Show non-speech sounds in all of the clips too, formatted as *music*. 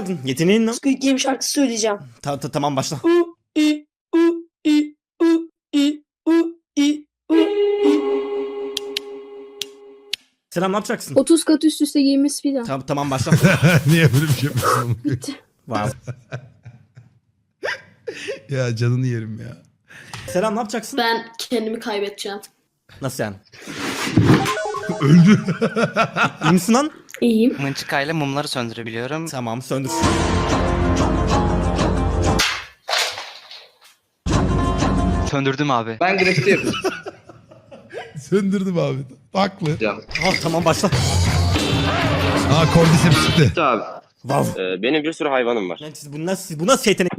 geldin. Yeteneğin ne? Squid Game şarkısı söyleyeceğim. Ta- ta- tamam başla. U i u i u i u i u i. Selam ne yapacaksın? 30 kat üst üste giymiş bir daha. Ta- tamam başla. *laughs* Niye böyle bir şey yapıyorsun? Bitti. wow. ya canını yerim ya. Selam ne yapacaksın? Ben kendimi kaybedeceğim. Nasıl yani? *laughs* Öldü. İyi misin lan? İyiyim. Mınçıkayla mumları söndürebiliyorum. Tamam söndür. Söndürdüm abi. Ben grafiti. *laughs* Söndürdüm abi. Haklı. Ah tamam başla. Aa kordiseps çıktı. abi. Wow. Ee, benim bir sürü hayvanım var. Yani siz bu nasıl bu nasıl yetenek?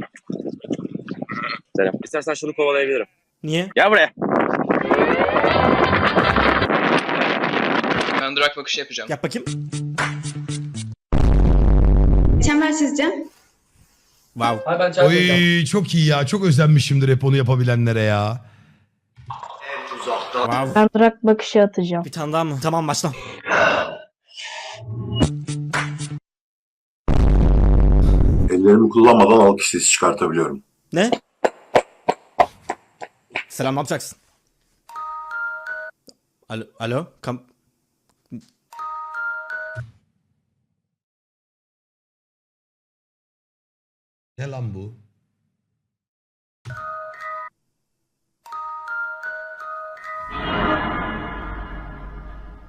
Selam. İstersen şunu kovalayabilirim. Niye? Gel buraya. Ben durak bakışı yapacağım. Yap bakayım. Çember sizce? Wow. Hayır ben. Oy çok iyi ya. Çok özenmişimdir hep onu yapabilenlere ya. Wow. Ben durak bakışı atacağım. Bir tane daha mı? Tamam başla. Ellerimi kullanmadan alkış sesi çıkartabiliyorum. Ne? Selam ne yapacaksın? Alo, alo, kam... Ne lan bu?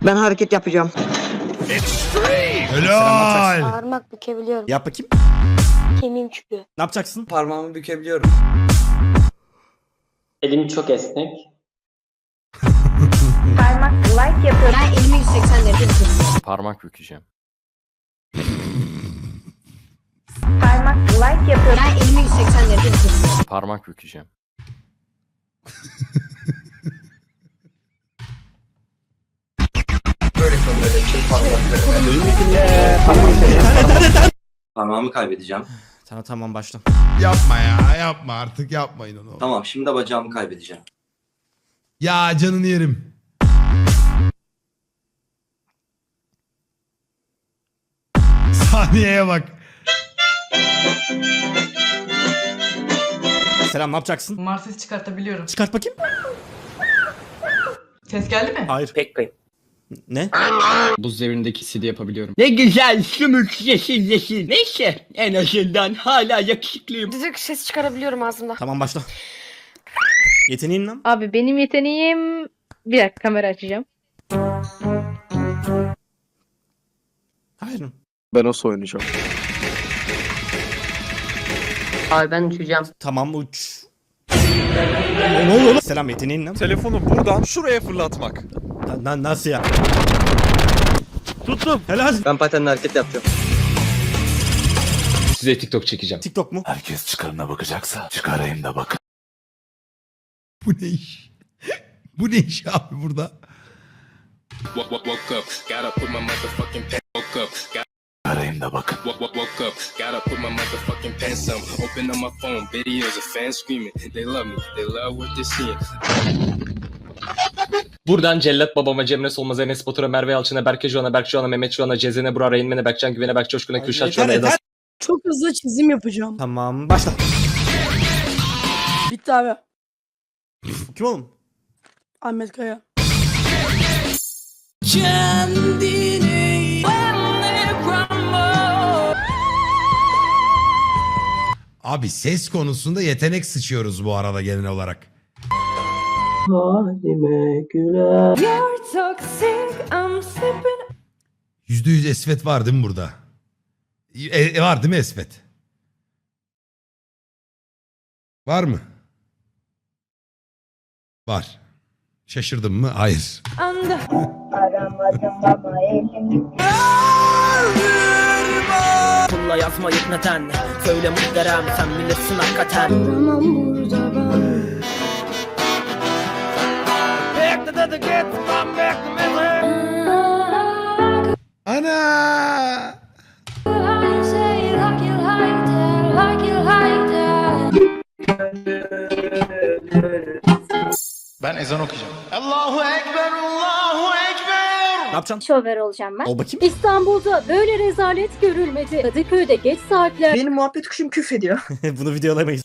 Ben hareket yapacağım. Helal. Parmak bükebiliyorum. Yap bakayım. Kemiğim çıkıyor. Ne yapacaksın? Parmağımı bükebiliyorum. Elim çok esnek. Parmak like yapıyorum. Ben elimi 180 derece Parmak bükeceğim. Parmak like yapıyorum. Ben elimi 180 derece Parmak bükeceğim. Parmağımı kaybedeceğim. Tamam tamam başla. Yapma ya. Yapma artık yapmayın onu. Tamam şimdi de bacağımı kaybedeceğim. Ya canını yerim. Saniyeye bak. Selam ne yapacaksın? Umar ses çıkartabiliyorum. Çıkart bakayım. Ses geldi mi? Hayır. Pek kayıp. Ne? Buz devrindeki CD yapabiliyorum. Ne güzel sümük yeşil yeşil. Neyse en azından hala yakışıklıyım. Düdük ses çıkarabiliyorum ağzımda. Tamam başla. Yeteneğin lan? Abi benim yeteneğim... Bir dakika kamera açacağım. Hayır. Ben o oynayacağım. Abi ben uçacağım. Tamam uç. ne oluyor lan? Selam yeteneğin lan? Telefonu buradan şuraya fırlatmak. Na- na- nasıl ya? Tuttum. Helal. Ben patenle hareket yapacağım. Size TikTok çekeceğim. TikTok mu? Herkes çıkarına bakacaksa çıkarayım da bak. Bu ne iş? Bu ne iş abi burada? Çıkarayım da bak. Buradan Cellat babama, Cemre Solmaz, Enes Batur'a, Merve Yalçın'a, Berke Joğan'a, Berk Joğan'a, Mehmet Joğan'a, Cezene, Burak Reynmen'e, Berkcan Güven'e, Berk Coşkun'a, Kürşat Joğan'a, Eda. Çok hızlı çizim yapacağım. Tamam başla. Bitti abi. Kim oğlum? Ahmet Kaya. Abi ses konusunda yetenek sıçıyoruz bu arada genel olarak. Yüzde yüz esvet var değil mi burada? E, e, var değil mi esvet? Var mı? Var. Şaşırdım mı? Hayır. Aramadım ama elim. Pulla yazmayıp neden? Söyle muhterem sen bilirsin hakikaten. Tamam burada ben. Ana! Ben ezan okuyacağım. Ne yapacaksın? Şoför olacağım ben. Ol bakayım. İstanbul'da böyle rezalet görülmedi. Kadıköy'de geç saatler. Benim muhabbet kuşum küf ediyor. *laughs* Bunu videolamayız.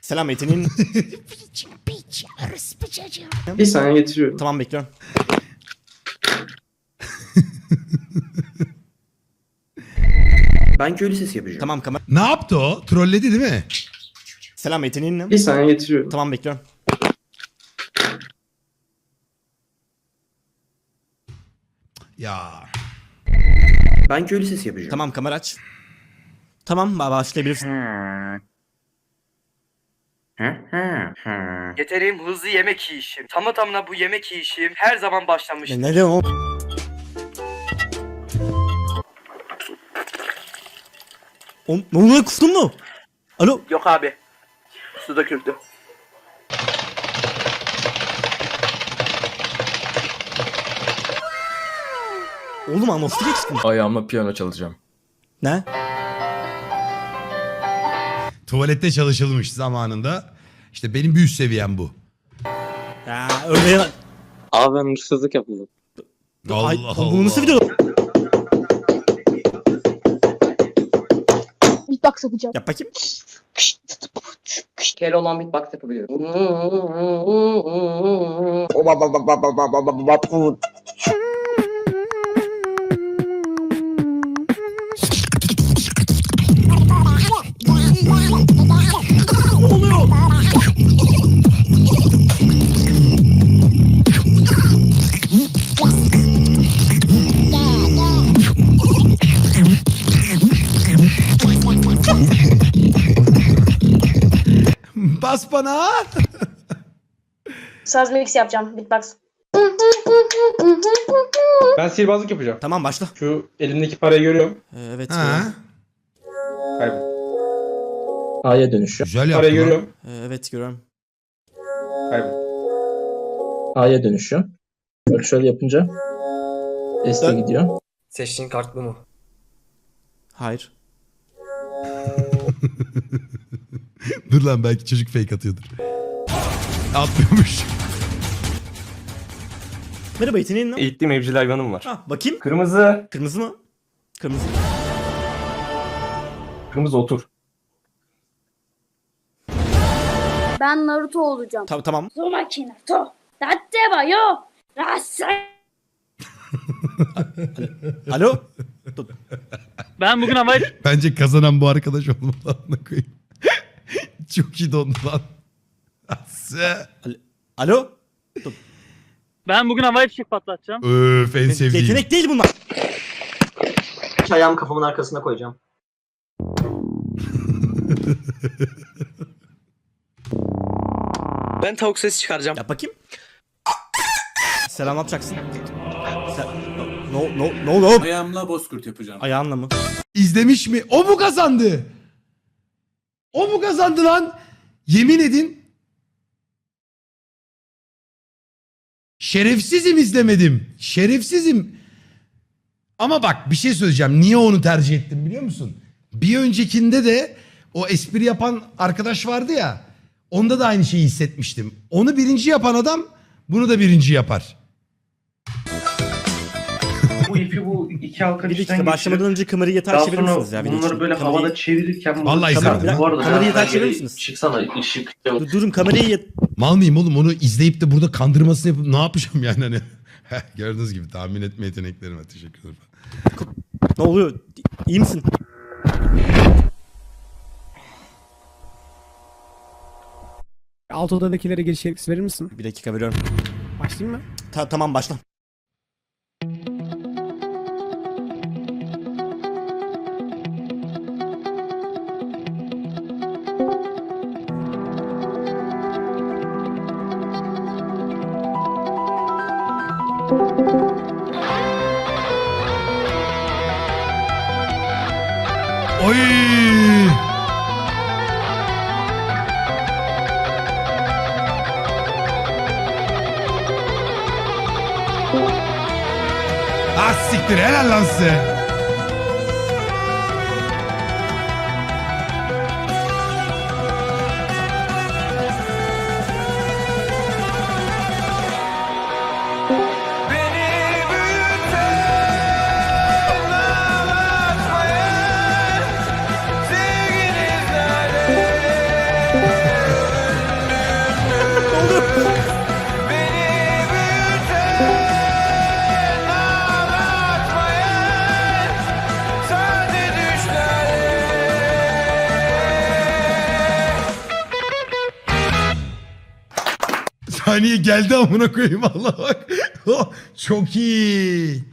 Selam yeteneğin. *laughs* Bir saniye getiriyorum. Tamam bekliyorum. *laughs* Ben köylü sesi yapacağım. Tamam kamera. Ne yaptı o? Trolledi değil mi? Selam ne? Bir saniye getiriyorum. Tamam bekliyorum. Ya. Ben köylü sesi yapacağım. Tamam kamera aç. Tamam ba- başlayabilirsin. Yeterim hızlı yemek yiyişim. Tamı tamına bu yemek yiyişim her zaman başlamış. Ne, ne diyorsun oğlum? Oğlum ne oluyor kustun mu? Alo. Yok abi. Su döküldü. Oğlum atmosfere çıktın. Ayağımla piyano çalacağım. Ne? Tuvalette çalışılmış zamanında. İşte benim bir üst seviyem bu. Ya öyle ya. Abi ben hırsızlık yapıldım. Allah Ay, Allah. Bu nasıl video? Beatbox yapacağım. Yap bakayım. Kel olan beatbox yapabiliyorum. Bas bana. Saz mix yapacağım. Beatbox. Ben sihirbazlık yapacağım. Tamam başla. Şu elimdeki parayı görüyorum. Ee, evet. Ha. Kaybol. A'ya dönüşüyor. Güzel yaptın. Parayı lan. görüyorum. Ee, evet görüyorum. Kaybol. A'ya dönüşüyor. Bak şöyle yapınca Dön. gidiyor. Seçtiğin kartlı mı? Hayır. *laughs* *laughs* Dur lan belki çocuk fake atıyordur. Atmıyormuş. Merhaba yeteneğin ne? Eğittiğim evcil hayvanım var. Ha, bakayım. Kırmızı. Kırmızı mı? Kırmızı. Kırmızı otur. Ben Naruto olacağım. Ta- tamam. Uzumaki Naruto. Datte wa yo. Rasai. Alo. *laughs* Ben bugün havayı... Bence kazanan bu arkadaş olmalı. Koyayım. *laughs* Çok iyi dondu lan. Alo. Ben bugün havayı fişek patlatacağım. Öf en sevdiğim. Yetenek değil bunlar. Ayağımı kafamın arkasına koyacağım. Ben tavuk sesi çıkaracağım. Yap bakayım. Selam yapacaksın? No no no no. Ayağımla bozkurt yapacağım. Ayağınla mı? İzlemiş mi? O mu kazandı? O mu kazandı lan? Yemin edin. Şerefsizim izlemedim. Şerefsizim. Ama bak bir şey söyleyeceğim. Niye onu tercih ettim biliyor musun? Bir öncekinde de o espri yapan arkadaş vardı ya. Onda da aynı şeyi hissetmiştim. Onu birinci yapan adam bunu da birinci yapar. İki halka Bir dakika başlamadan önce kamerayı yeter çevirir misiniz ya? video için? Kamerayı- çevirirken... Vallahi Kamera- izlemedim. Bu arada kamerayı yeter çevirir misiniz? Çıksana ışık. Dur, durun kamerayı yet... Mal mıyım oğlum onu izleyip de burada kandırmasını yapıp ne yapacağım yani hani. *laughs* Heh, Gördüğünüz gibi tahmin etme yeteneklerim var. Teşekkür ederim. Ne oluyor? İyi misin? Alt odadakilere giriş yetkisi verir misin? Bir dakika veriyorum. Başlayayım mı? Ta- tamam başla. Oy! Ah siktir helal lan size. Geldi amına koyayım Allah bak. *laughs* Çok iyi.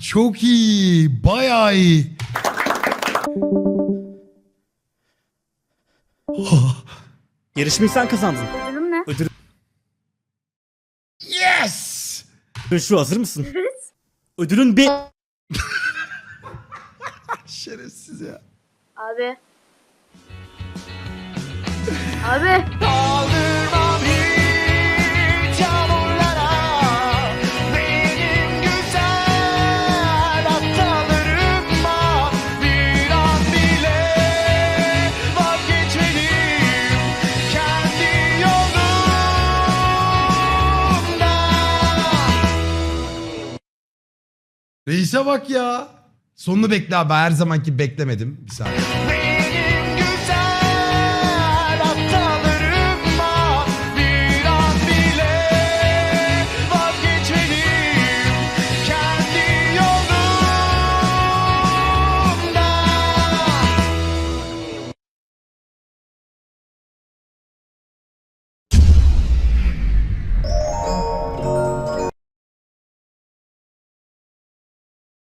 Çok iyi. Bayağı iyi. *laughs* Yarışmayı sen kazandın. Ödülüm ne? Yes! şu hazır mısın? Ödülün bir... *laughs* Şerefsiz ya. Abi. Abi. Reis'e bak ya. Sonunu bekle abi. Her zamanki beklemedim. Bir saniye.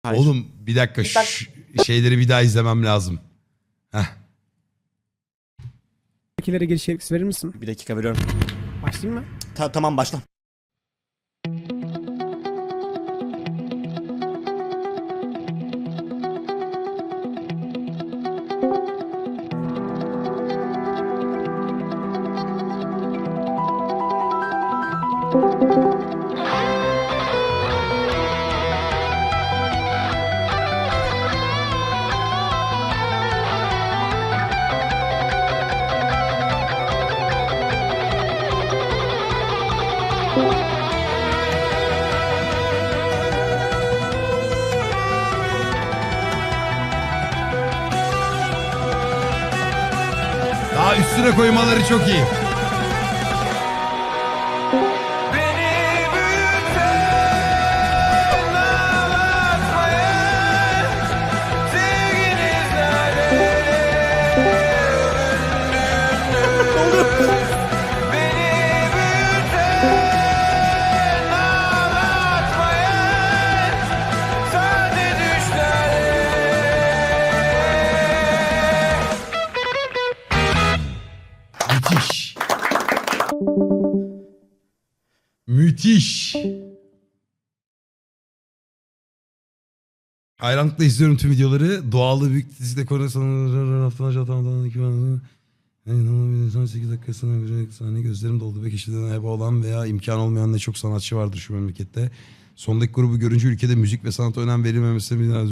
Hayır. Oğlum bir dakika şu şeyleri bir daha izlemem lazım. Heh. Kilere giriş verir misin? Bir dakika veriyorum. Başlayayım mı? Ta- tamam başla. Üstüne koymaları çok iyi. Müthiş. Müthiş. Hayranlıkla izliyorum tüm videoları. Doğalı büyük dizide konu sanırım haftanın atandan 8 dakikasına sahne gözlerim doldu ve kişiden heba olan veya imkan olmayan ne çok sanatçı vardır şu memlekette. Sondaki grubu görünce ülkede müzik ve sanata önem verilmemesi biraz